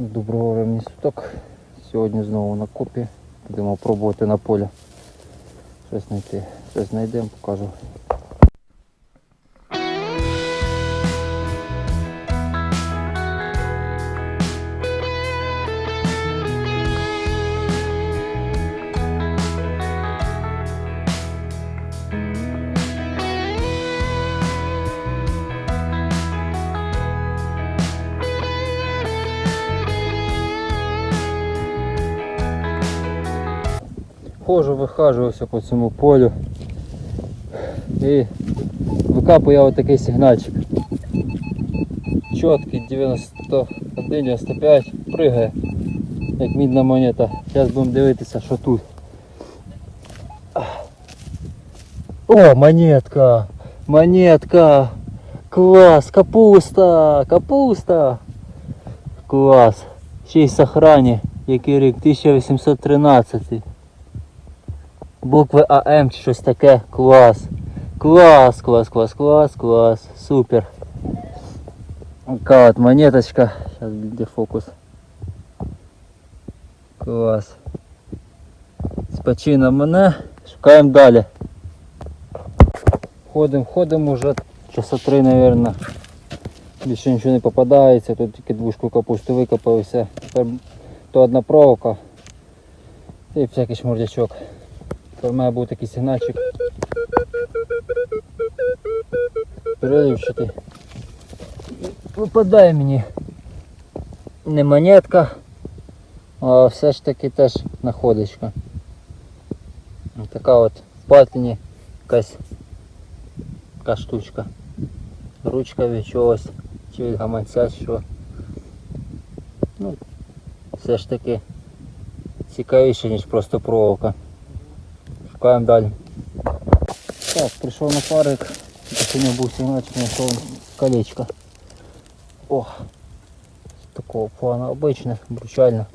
Доброго времени суток. Сьогодні знову на копі. Будемо пробувати на полі. Щось знайти. Щось знайдемо, покажу. Хожу, вихажувався по цьому полю. І викапую я отакий сигнальчик. Чіткий 91-95 пригає, як мідна монета. Зараз будемо дивитися, що тут. О, монетка! Монетка! Клас! Капуста! Капуста! Клас! Ще й сохрані. Який рік? 1813. Букви АМ чи щось таке. Клас. Клас, клас, клас, клас, клас. Супер. Така от монеточка. Зараз буде фокус. Клас. Спочина мене. Шукаємо далі. Ходимо, ходимо вже часа три, мабуть. Більше нічого не попадається, тут тільки двушку капусти викопав все. Тепер то одна проволока і всякий шмурдячок. Тепер має бути такий сигнальчик. Переливчатий. Випадає мені не монетка, а все ж таки теж находочка. Така от патині якась така штучка. Ручка від чогось, чи від гаманця, що. Ну, все ж таки цікавіше, ніж просто проволока. Шукаємо далі. Так, прийшов на парик. Сьогодні був сигнальчик, знайшов колечко. О! З такого плану обичне, бручальне.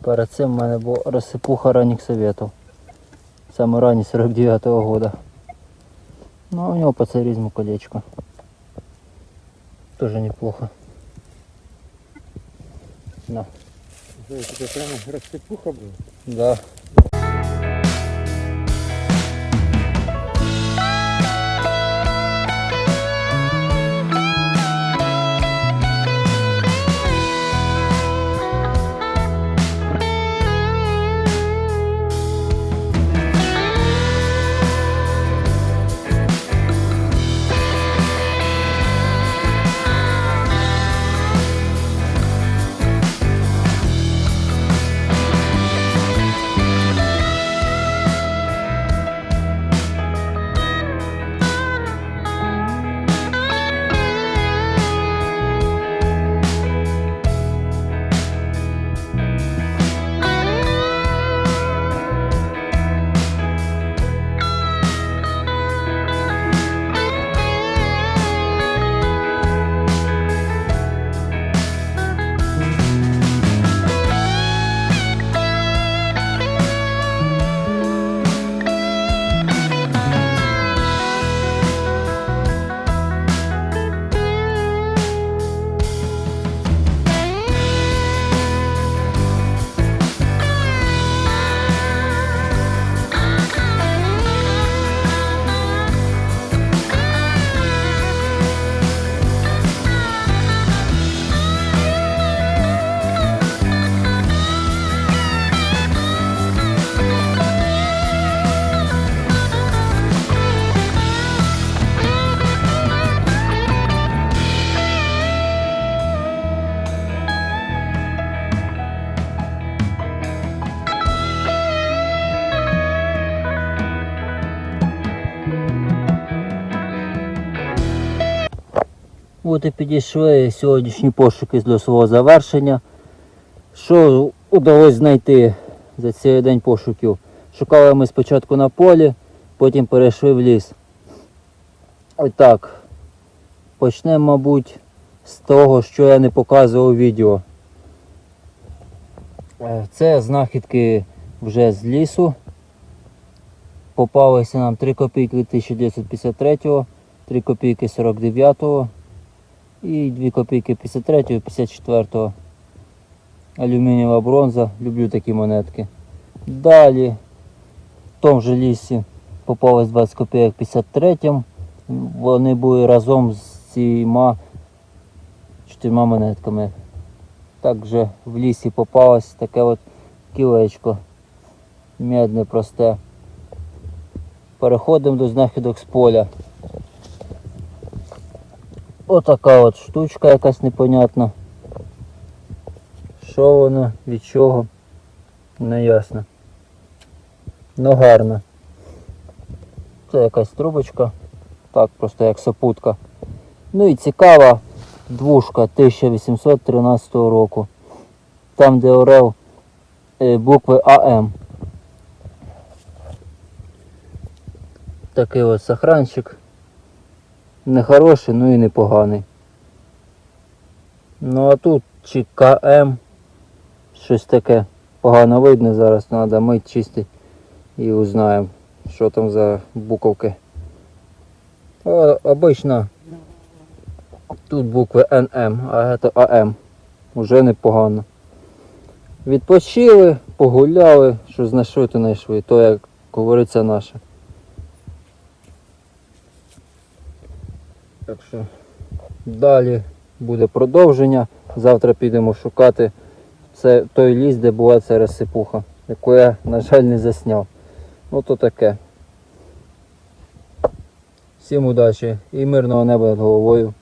Перед цим в мене був розсипуха ранніх советів. Саме ранні 49-го года. Ну а у нього по царизму колечко. Тоже неплохо. На. Это прямо рассыпуха была. Да. От і підійшли сьогоднішні пошуки до свого завершення. Що вдалося знайти за цей день пошуків? Шукали ми спочатку на полі, потім перейшли в ліс. І так, почнемо, мабуть, з того, що я не показував у відео. Е, Це знахідки вже з лісу. Попалися нам 3 копійки 1953, 3 копійки 49 і 2 копійки 53 і 54 алюмінієва бронза. Люблю такі монетки. Далі в тому же лісі попалось 20 копійок 53. м Вони були разом з цими чотирма монетками. Також в лісі попалось таке от кілечко. Медне просте. Переходимо до знахідок з поля. Отака от штучка якась непонятна. Що воно, від чого? Не ясно. Ну гарно. Це якась трубочка. Так, просто як сопутка. Ну і цікава двушка 1813 року. Там, де орел е, букви АМ. Такий от сохранчик. Не хороший, ну і не поганий. Ну а тут чи КМ, щось таке погано видно, зараз треба мить чистити і узнаємо, що там за буковки. О, обично тут букви НМ, а це АМ. Уже непогано. Відпочили, погуляли, що знайшли, то знайшли. То як говориться наше. Так що далі буде продовження. Завтра підемо шукати це той ліс, де була ця розсипуха, яку я, на жаль, не засняв. Ну то таке. Всім удачі і мирного неба над головою.